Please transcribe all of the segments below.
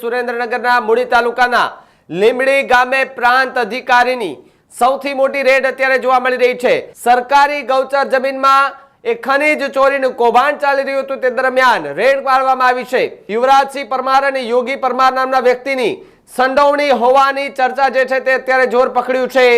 સુરેન્દ્રનગરના મૂળી તાલુકાના લીમડી ગામે પ્રાંત અધિકારીની સૌથી મોટી રેડ અત્યારે જોવા મળી રહી છે. સરકારી ગૌચર જમીનમાં એ ખનીજ ચોરીનું કૌભાંડ ચાલી રહ્યું હતું તે દરમિયાન રેડ પાડવામાં આવી છે. યુવરાજસિંહ પરમાર અને યોગી પરમાર નામના વ્યક્તિની સંડોવણી હોવાની ચર્ચા જે છે તે અત્યારે જોર પકડ્યું છે.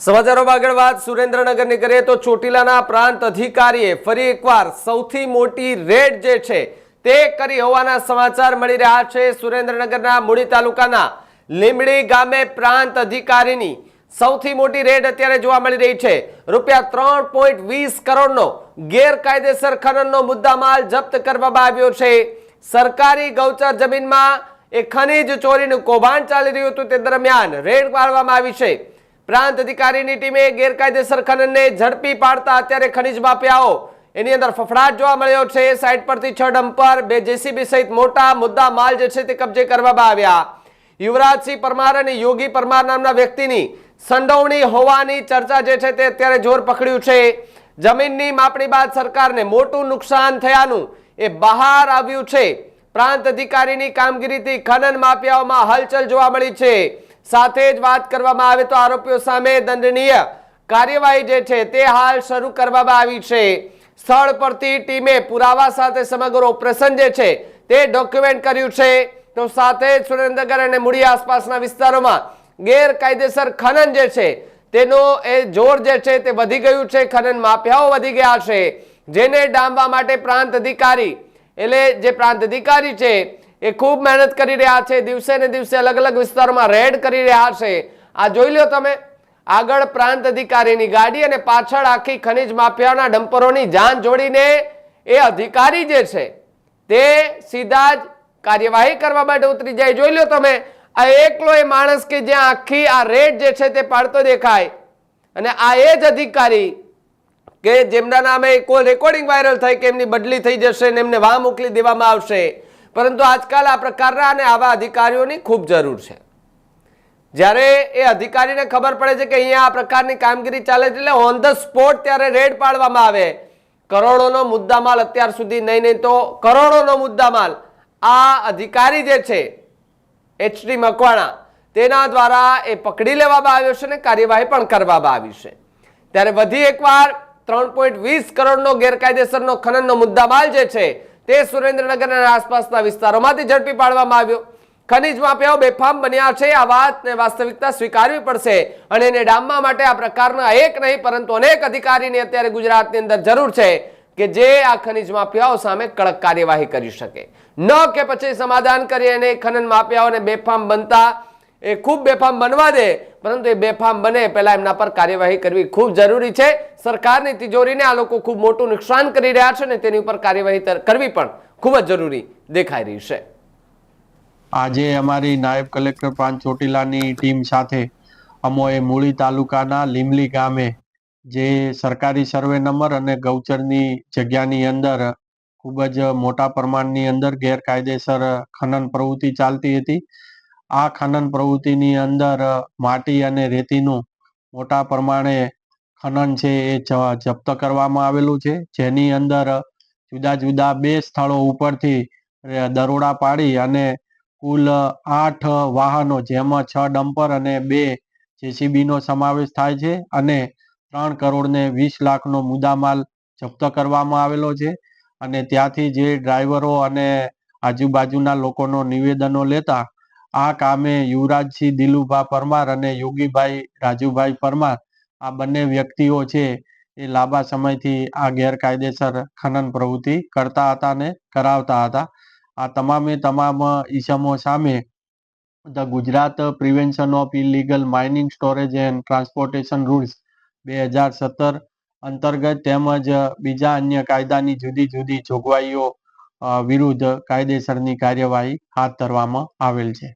સમાચારોમાં આગળ વાત સુરેન્દ્રનગરની કરીએ તો ચોટીલાના પ્રાંત અધિકારીએ ફરી એકવાર સૌથી મોટી રેડ જે છે તે કરી હોવાના સમાચાર મળી રહ્યા છે. સુરેન્દ્રનગરના મૂળી તાલુકાના લીમડી ગામે પ્રાંત અધિકારીની સૌથી મોટી રેડ અત્યારે જોવા મળી રહી છે. રૂપિયા ત્રણ પોઈન્ટ વીસ કરોડનો ગેરકાયદેસર ખનનનો મુદ્દામાલ જપ્ત કરવામાં આવ્યો છે. સરકારી ગૌચર જમીનમાં એ ખનીજ ચોરીનું કૌભાંડ ચાલી રહ્યું હતું. તે દરમિયાન રેડ પાડવામાં આવી છે. પ્રાંત અધિકારીની ટીમે ગેરકાયદેસર ખનનને ઝડપી પાડતા અત્યારે ખનીજ માફિયાઓ. એની અંદર ફફડાટ જોવા મળ્યો છે. સાઇડ પરથી છ ડમ્પર, બે જેસીબી સહિત મોટા મુદ્દા માલ જે છે તે કબજે કરવામાં આવ્યા. યુવરાજસિંહ પરમાર અને યોગી પરમાર નામના વ્યક્તિની સંડોવણી હોવાની ચર્ચા જે છે તે અત્યારે જોર પકડ્યું છે. જમીનની માપણી બાદ સરકારને મોટું નુકસાન થયાનું એ બહાર આવ્યું છે. પ્રાંત અધિકારીની કામગીરીથી ખનન માફિયાઓમાં હલચલ જોવા મળી છે. સાથે જ વાત કરવામાં આવે તો આરોપીઓ સામે દંડનીય કાર્યવાહી જે છે તે હાલ શરૂ કરવામાં આવી છે. સ્થળ પરથી ટીમે પુરાવા સાથે સમગ્ર ઓપરેશન જે છે તે ડોક્યુમેન્ટ કર્યું છે. તો સાથે જ સુરેન્દ્રનગર અને મૂળી આસપાસના વિસ્તારોમાં ગેરકાયદેસર ખનન જે છે તેનો એ જોર જે છે તે વધી ગયું છે. ખનન માફિયાઓ વધી ગયા છે. જેને ડામવા માટે પ્રાંત અધિકારી, એટલે જે પ્રાંત અધિકારી છે એ ખૂબ મહેનત કરી રહ્યા છે. દિવસે ને દિવસે અલગ અલગ વિસ્તારોમાં રેડ કરી રહ્યા છે. આ જોઈ લો તમે. આગળ પ્રાંત અધિકારીની ગાડી અને પાછળ આખી ખનીજ માફિયાના ડમ્પરોની જાન જોડીને એ અધિકારી જે છે, તે સીધા જ કાર્યવાહી કરવા માટે ઉતરી જાય. જોઈ લો તમે, આ એકલો એ માણસ કે જ્યાં આખી આ રેડ જે છે તે પાડતો દેખાય. અને આ એ જ અધિકારી કે જેમના નામે કોઈ રેકોર્ડિંગ વાયરલ થઈ કે એમની બદલી થઈ જશે ને એમને વાહ મોકલી દેવામાં આવશે. પરંતુ આજકાલ આ પ્રકારના અને આવા અધિકારીઓની ખૂબ જરૂર છે. જ્યારે એ અધિકારીને ખબર પડે છે કે અહીંયા આ પ્રકારની કામગીરી ચાલે છે એટલે ઓન ધ સ્પોટ ત્યારે રેડ પાડવામાં આવે. કરોડોનો મુદ્દામાલ અત્યાર સુધી નહીં નહીં તો કરોડોનો મુદ્દામાલ. આ અધિકારી જે છે એચડી મકવાણા, તેના દ્વારા એ પકડી લેવામાં આવ્યો છે અને કાર્યવાહી પણ કરવામાં આવી છે. ત્યારે વધી એકવાર ત્રણ પોઈન્ટ વીસ કરોડનો ગેરકાયદેસરનો ખનનનો મુદ્દામાલ જે છે તે સુરેન્દ્રનગર અને આસપાસના વિસ્તારોમાંથી ઝડપી પાડવામાં આવ્યો. ખનીજ માફિયાઓ બેફામ બન્યા છે. આ વાતને વાસ્તવિકતા સ્વીકારવી પડશે અને એને ડામવા માટે આ પ્રકારના એક નહીં, પરંતુ અનેક અધિકારીની અત્યારે ગુજરાતની અંદર જરૂર છે કે જે આ ખનીજ માફિયાઓ સામે કડક કાર્યવાહી કરી શકે. ન કે પછી સમાધાન કરી અને ખનન માફિયાઓને બેફામ બનતા એ ખૂબ બેફામ બનવા દે, પરંતુ એ બેફામ બને પહેલાં એમના પર કાર્યવાહી કરવી ખૂબ જરૂરી છે. સરકારની તિજોરીને આ લોકો ખૂબ મોટું નુકસાન કરી રહ્યા છે ને તેની ઉપર કાર્યવાહી કરવી પણ ખૂબ જ જરૂરી દેખાઈ રહી છે. આજે અમારી નાયબ કલેક્ટર પ્રાંત ચોટીલાની ટીમ સાથે અમોએ મૂળી તાલુકાના લીમલી ગામે જે સરકારી સર્વે નંબર અને ગૌચરની જગ્યાની અંદર ખૂબ જ મોટા પ્રમાણની અંદર ગેરકાયદેસર ખનન પ્રવૃત્તિ ચાલતી હતી. આ ખનન પ્રવૃત્તિની અંદર માટી અને રેતીનું મોટા પ્રમાણે ખનન છે એ જપ્ત કરવામાં આવેલું છે. જેની અંદર જુદા જુદા બે સ્થળો ઉપરથી દરોડા પાડી અને કુલ આઠ વાહનો, જેમાં છ ડમ્પર અને બે જેસીબીનો સમાવેશ થાય છે અને ત્રણ કરોડ ને વીસ લાખનો મુદ્દામાલ જપ્ત કરવામાં આવેલો છે. અને ત્યાંથી જે ડ્રાઈવરો અને આજુબાજુના લોકોનો નિવેદનો લેતા આ કામે યુવરાજસિંહ, દિલુભા પરમાર અને યોગીભાઈ, રાજુભાઈ પરમાર આ બંને વ્યક્તિઓ છે એ લાંબા સમયથી આ ગેરકાયદેસર ખનન પ્રવૃત્તિ કરતા હતા ને કરાવતા હતા. આ તમામે તમામ ઈસમો સામે the Gujarat prevention of illegal mining storage and transportation rules બે હજાર સત્તર અંતર્ગત તેમજ બીજા અન્ય કાયદાની જુદી જુદી જોગવાઈઓ વિરુદ્ધ કાયદેસરની કાર્યવાહી હાથ ધરવામાં આવેલ છે.